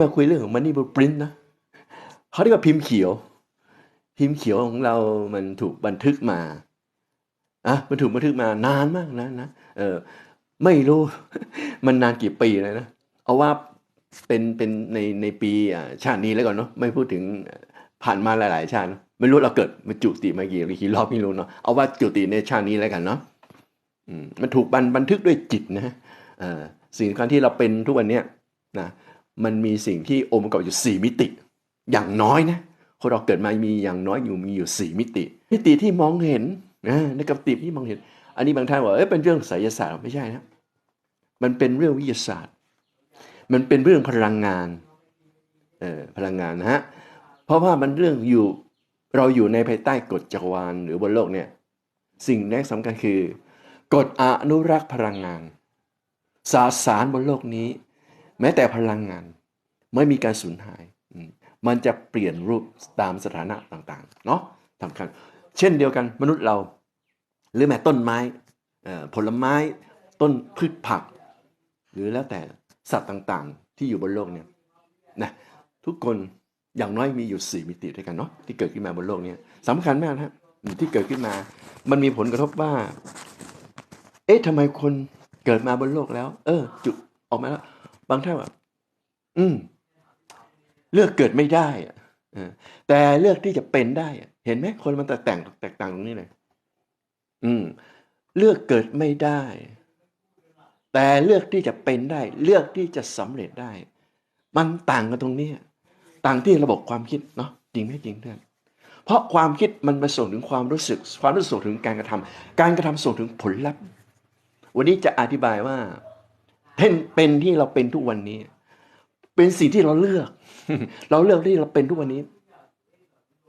มาคุยเรื่องของ Money Blueprint นะเขาเรียกว่าพิมพ์เขียว พิมพ์เขียวของเรามันถูกบันทึกมาอะมันถูกบันทึกมานานมากนะนะเออไม่รู้มันนานกี่ปีเลยนะเอาว่าเป็นเป็นในในปีชาตินี้แล้วก่อนเนาะไม่พูดถึงผ่านมาหลาย ๆ ชาติไม่รู้เราเกิดมาจุติมากี่กี่รอบไม่รู้เนาะเอาว่าจุติในชาตินี้แล้วกันเนาะมันถูกบันบันทึกด้วยจิตนะเออสิ่งสำคัญที่เราเป็นทุกวันเนี้ยนะ มันมีสิ่งที่องค์ประกอบอยู่สี่มิติ อย่างน้อยนะคนเราเกิดมามีอย่างน้อยอยู่มีอยู่สี่มิติ มิติที่มองเห็นนะในกับติที่มองเห็น อันนี้บางท่านบอกเอ้ยเป็นเรื่องไสยศาสตร์ไม่ใช่นะมันเป็นเรื่องวิทยาศาสตร์ มันเป็นเรื่องพลังงานเออพลังงานนะฮะเพราะว่ามันเรื่องอยู่เราอยู่ในภายใต้กฎจักรวาลหรือบนโลกเนี่ยสิ่งแรกสำคัญคือกฎอนุรักษ์พลังงาน สาสารบนโลกนี้ แม้แต่พลังงานไม่มีการสูญหาย มันจะเปลี่ยนรูปตามสถานะต่างๆ เนาะสำคัญ เช่นเดียวกันมนุษย์เรา หรือแม้ต้นไม้ผลไม้ต้นพืชผัก หรือแล้วแต่สัตว์ต่างๆ ที่อยู่บนโลกเนี่ยนะทุกคนอย่างน้อยมีอยู่สี่มิติด้วยกันเนาะที่เกิดขึ้นมาบนโลกเนี้สำคัญมากนะฮะที่เกิดขึ้นมา มันมีผลกระทบว่า เอ๊ะทำไมคนเกิดมาบนโลกแล้ว เออ จุดออกมาแล้ว บางท่านว่าอืม เลือกเกิดไม่ได้อะเออแต่เลือกที่จะเป็นได้อะเห็นไหมคนมันแตกต่างแตกต่างตรงนี้เลย อืม เลือกเกิดไม่ได้ แต่เลือกที่จะเป็นได้ เลือกที่จะสำเร็จได้ มันต่างกันตรงเนี้ยต่างที่ระบบความคิดเนาะจริงไหมจริงเพื่อนเพราะความคิดมันไปส่งถึงความรู้สึก ความรู้สึกส่งถึงการกระทำการกระทำส่งถึงผลลัพธ์ วันนี้จะอธิบายว่า เท่นเป็นที่เราเป็นทุกวันนี้ เป็นสิ่งที่เราเลือก เราเลือกที่เราเป็นทุกวันนี้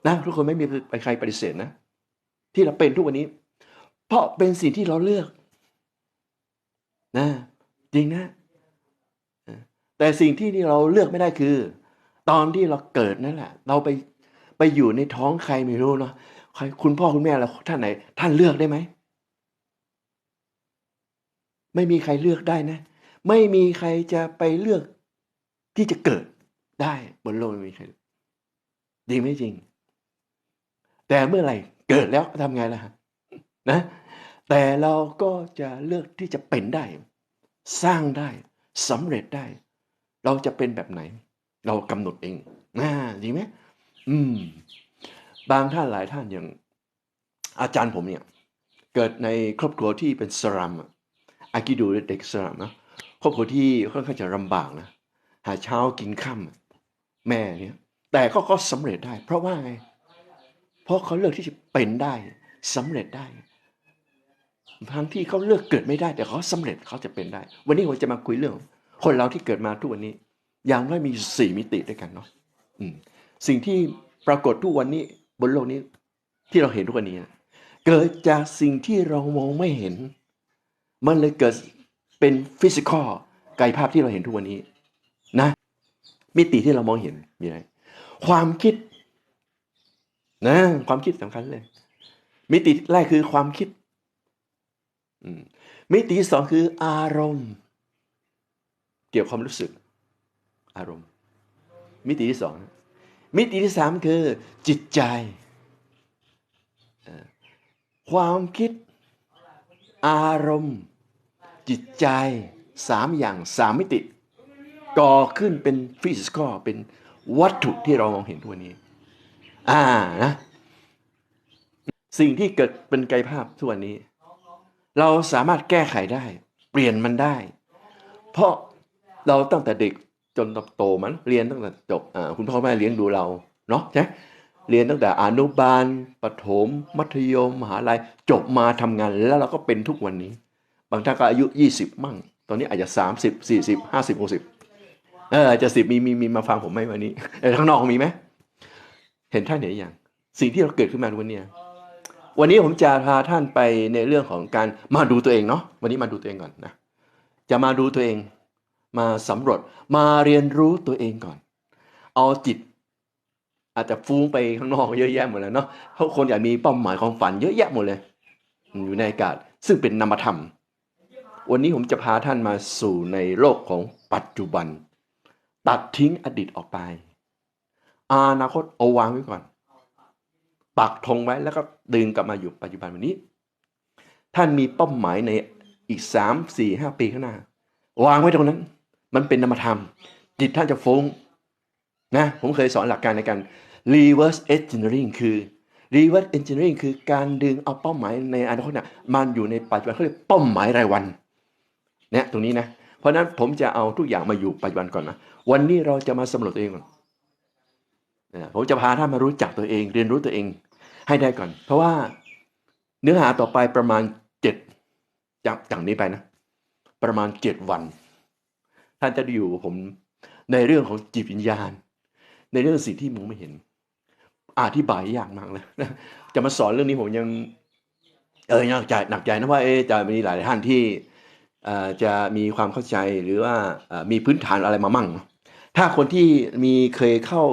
นะทุกคนไม่มีใครปฏิเสธนะที่เราเป็นทุกวันนี้ เพราะเป็นสิ่งที่เราเลือก นะจริงนะเออแต่สิ่งที่เราเลือกไม่ได้คือ ตอนที่เราเกิดนั่นแหละ เราไปไปอยู่ในท้องใครไม่รู้เนาะใครคุณพ่อคุณแม่เราท่านไหน ท่านเลือกได้ไหม ไม่มีใครเลือกได้นะ ไม่มีใครจะไปเลือกที่จะเกิดได้บนโลกไม่มีใครจริงไหมจริง แต่เมื่อไหร่เกิดแล้วทำไงล่ะฮะนะ แต่เราก็จะเลือกที่จะเป็นได้ สร้างได้สำเร็จได้ เราจะเป็นแบบไหน เรากำหนดเองนะจริงไหมอืม บางท่านหลายท่านอย่าง อาจารย์ผมเนี่ย เกิดในครอบครัวที่เป็นสลัมอะอากิดูเด็กสลัมนะ ครอบครัวที่ค่อนข้างจะลำบากนะหาเช้ากินค่ำอะแม่เนี่ยแต่ก็ก็สำเร็จได้ เพราะว่าไงเพราะเขาเลือกที่จะเป็นได้สำเร็จได้ทั้งที่เขาเลือกเกิดไม่ได้ แต่เขาสำเร็จเขาจะเป็นได้ วันนี้ผมจะมาคุยเรื่อง คนเราที่เกิดมาทุกวันนี้ อย่างน้อยมีสี่มิติด้วยกันเนาะสิ่งที่ปรากฏทุกวันนี้บนโลกนี้ที่เราเห็นทุกวันนี้ เกิดจากสิ่งที่เรามองไม่เห็น มันเลยเกิด เป็นฟิสิกอลกายภาพที่เราเห็นทุกวันนี้นะ มิติที่เรามองเห็นมีอะไรความคิดนะความคิดสำคัญเลย มิติแรกคือความคิดมิติสองคืออารมณ์ เกี่ยวกับความรู้สึก อารมณ์ มิติที่สองมิติที่สามคือ จิตใจความคิดอารมณ์ จิตใจสามอย่างสามมิติ ก่อขึ้นเป็นฟิสิกอลเป็นวัตถุที่เรามองเห็นทุกวันนี้ อ่านะสิ่งที่เกิดเป็นกายภาพทุกวันนี้ เราสามารถแก้ไขได้ เปลี่ยนมันได้ เพราะเราตั้งแต่เด็กจนโตมันเรียนตั้งแต่จบคุณพ่อแม่เลี้ยงดูเราเนาะใช่เรียนตั้งแต่อนุบาลประถม มัธยมมหาลัยจบมาทำงานแล้วเราก็เป็นทุกวันนี้ บางท่านก็อายุ 20 มั่ง ตอนนี้อาจจะ 30 40 50 60 เออจะสิบมีมีมีมาฟังผมไหมวันนี้เออข้างนอกมีไหมเห็นท่านไหนอย่าง สิ่งที่เราเกิดขึ้นมาวันนี้วันนี้ผมจะพาท่านไปในเรื่องของการมาดูตัวเองเนาะวันนี้มาดูตัวเองก่อนนะจะมาดูตัวเองมาสำรวจมาเรียนรู้ตัวเองก่อน เอาจิต อาจจะฟุ้งไปข้างนอกเยอะแยะหมดเลยเนาะเพราะคนอยากมีเป้าหมายความฝันเยอะแยะหมดเลย อยู่ในอากาศซึ่งเป็นนามธรรม วันนี้ผมจะพาท่านมาสู่ในโลกของปัจจุบัน ตัดทิ้งอดีตออกไป อนาคตเอาวางไว้ก่อน ปักธงไว้แล้วก็ดึงกลับมาอยู่ปัจจุบันวันนี้ ท่านมีเป้าหมายในอีกสามสี่ห้าปีข้างหน้า วางไว้ตรงนั้น มันเป็นนามธรรม จิตท่านจะฟุ้งนะผมเคยสอนหลักการในการ reverse engineering คือ reverse engineering คือการดึงเอาเป้าหมายในอนาคตเนี่ยมันอยู่ในปัจจุบันเขาเรียกเป้าหมายรายวัน นี่ยตรงนี้นะ เพราะนั้นผมจะเอาทุกอย่างมาอยู่ปัจจุบันก่อนนะ วันนี้เราจะมาสำรวจตัวเองก่อนนะผมจะพาท่านมารู้จักตัวเอง เรียนรู้ตัวเองให้ได้ก่อน เพราะว่าเนื้อหาต่อไปประมาณเจ็ดจากจากนี้ไปนะ ประมาณเจ็ดวัน ท่านจะได้อยู่กับผมในเรื่องของจิตวิญญาณ ในเรื่องสิ่งที่มองไม่เห็น อธิบายยากมากเลยจะมาสอนเรื่องนี้ผมยังเออหนักใจหนักใจนะว่าเอะจะมีหลายท่านที่ จะมีความเข้าใจหรือว่ามีพื้นฐานอะไรมามั่ง ถ้าคนที่มีเคยเข้า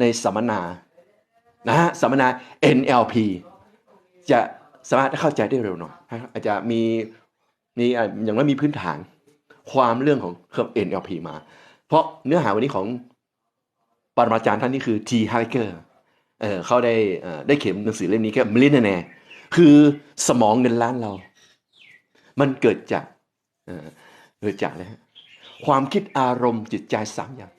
ในสัมมนานะฮะสัมมนา NLP จะสามารถเข้าใจได้เร็วหน่อยอาจจะมีมีอ่อย่างน้อยมีพื้นฐานความเรื่องของเครื่อง NLP มา เพราะเนื้อหาวันนี้ของปรมาจารย์ท่านนี้คือ T. Harker เออเขาได้ได้เขียนหนังสือเล่มนี้แค่มิลเลนแนคือสมองเงินล้านเรา มันเกิดจาก รู้จากเลยฮะความคิดอารมณ์จิตใจสามอย่าง